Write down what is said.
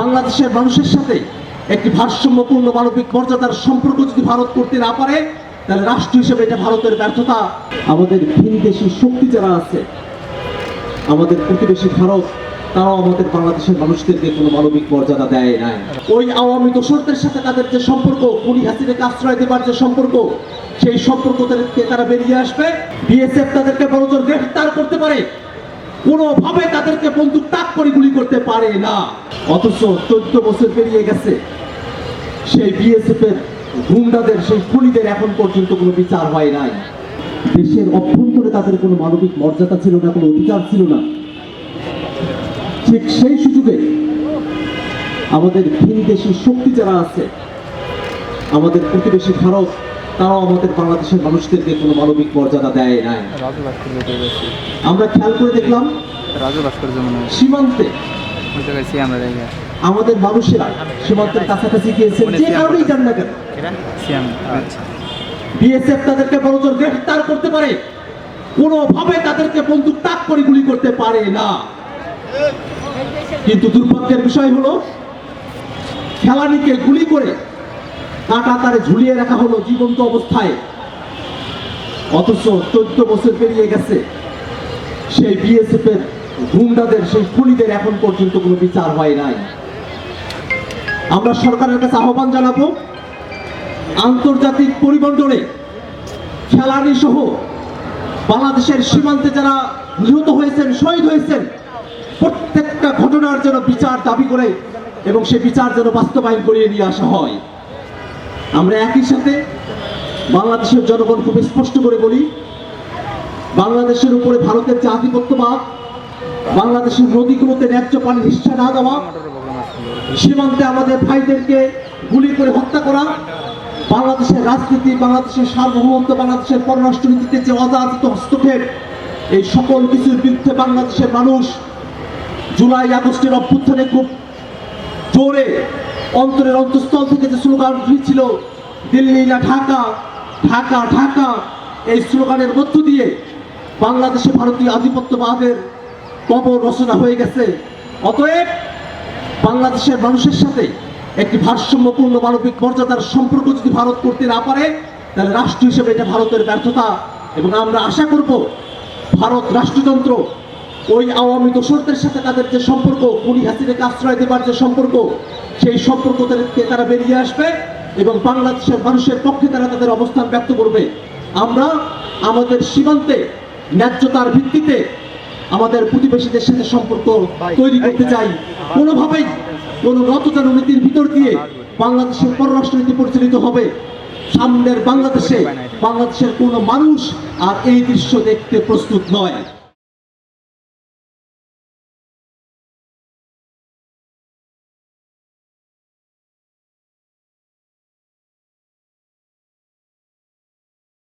বাংলাদেশের মানুষের সাথে একটি ভারসাম্যপূর্ণ মানবিক মর্যাদার সম্পর্ক যদি ভারত করতে না পারে, তাহলে রাষ্ট্র হিসেবে এটা ভারতের ব্যর্থতা। আমাদের ভিনদেশি শক্তি যারা আছে, আমাদের প্রতিবেশী ভারত, তারাও আমাদের বাংলাদেশের মানুষদেরকে কোনো মানবিক মর্যাদা দেয় নাই। ওই আওয়ামী দোসরদের সাথে তাদের যে সম্পর্ক কুড়ি হাসিনাকে আশ্রয় দেবার যে সম্পর্ক, সেই সম্পর্ক তাদেরকে তারা বেরিয়ে আসবে। বিএসএফ তাদেরকে বড়জোর গ্রেফতার করতে পারে। কোনোভাবে তাদেরকে বন্দুক তাক করে গুলি করতে পারে না। অথচ চোদ্দ বছর পেরিয়ে গেছে। সেই বিএসএফ এর গুন্ডাদের, সেই খুনিদের এখন পর্যন্ত কোনো বিচার হয় নাই। দেশের অভ্যন্তরে তাদের কোনো মানবিক মর্যাদা ছিল না, কোনো অধিকার ছিল না। ঠিক সেই সুযোগে আমাদের ভিনদেশি শক্তি যারা আছে, আমাদের প্রতিবেশী ভারত তারাও আমাদের বাংলাদেশের মানুষদেরকে কোনো মানবিক মর্যাদা দেয় নাই। আমরা খেয়াল করে দেখলাম মনে সীমান্তে আমাদের মানুষেরা সীমান্তের কাছাকাছি গিয়েছেন যে কারণেই যান না কেন। আচ্ছা। বিএসএফ তাদেরকে বড়জোর গ্রেফতার করতে পারে কোনোভাবে তাদেরকে বন্দুক তাক করে গুলি করতে পারে না। কিন্তু দুর্ভাগ্যের বিষয় হলো খেলানিকে গুলি করে কাটা তারে ঝুলিয়ে রাখা হলো জীবন্ত অবস্থায়। অথচ চোদ্দ বছর পেরিয়ে গেছে। সেই বিএসএফ এর গুন্ডাদের, সেই খুনিদের এখন পর্যন্ত কোনো বিচার হয় নাই। আমরা সরকারের কাছে আহ্বান জানাব, আন্তর্জাতিক পরিমণ্ডলে খেলানি সহ বাংলাদেশের সীমান্তে যারা নিহত হয়েছেন, শহীদ হয়েছেন, প্রত্যেকটা ঘটনার যেন বিচার দাবি করে এবং সে বিচার যেন বাস্তবায়ন করিয়ে নিয়ে আসা হয়। আমরা একই সাথে বাংলাদেশের জনগণ খুব স্পষ্ট করে বলি, বাংলাদেশের উপরে ভারতের যে আধিপত্যবাদ, বাংলাদেশের নদীগুলোতে ন্যায্য পানির হিস্সা না দেওয়া, সীমান্তে আমাদের ভাইদেরকে গুলি করে হত্যা করা, বাংলাদেশের রাজনীতি, বাংলাদেশের সার্বভৌমত্ব, বাংলাদেশের পররাষ্ট্রনীতিতে যে অযাচিত হস্তক্ষেপ, এই সকল কিছুর বিরুদ্ধে বাংলাদেশের মানুষ জুলাই আগস্টের অভ্যুত্থানে খুব জোরে অন্তরের অন্তঃস্থল থেকে যে স্লোগান উঠেছিল, দিল্লি না ঢাকা ঢাকা ঢাকা, এই স্লোগানের মধ্য দিয়ে বাংলাদেশে ভারতীয় আধিপত্যবাদের কবর রচনা হয়ে গেছে। অতএব বাংলাদেশের মানুষের সাথে একটি ভারসাম্যপূর্ণ মানবিক মর্যাদার সম্পর্ক যদি ভারত করতে না পারে, তাহলে রাষ্ট্র হিসেবে এটা ভারতের ব্যর্থতা। এবং আমরা আশা করব, ভারত রাষ্ট্রযন্ত্র ওই আওয়ামী দোসরদের সাথে তাদের যে সম্পর্ক কুড়ি হাসিনাকে আশ্রয় দেবার যে সম্পর্ক সেই সম্পর্ক থেকে তারা বেরিয়ে আসবে এবং বাংলাদেশের মানুষের পক্ষে তারা তাদের অবস্থান ব্যক্ত করবে। আমরা আমাদের সীমান্তে ন্যায্যতার ভিত্তিতে আমাদের প্রতিবেশীদের সাথে সম্পর্ক তৈরি করতে চাই। কোনোভাবেই কোনো নতজান নীতির ভিতর দিয়ে বাংলাদেশের পররাষ্ট্রনীতি পরিচালিত হবে। সামনের বাংলাদেশে বাংলাদেশের কোনো মানুষ আর এই দৃশ্য দেখতে প্রস্তুত নয়।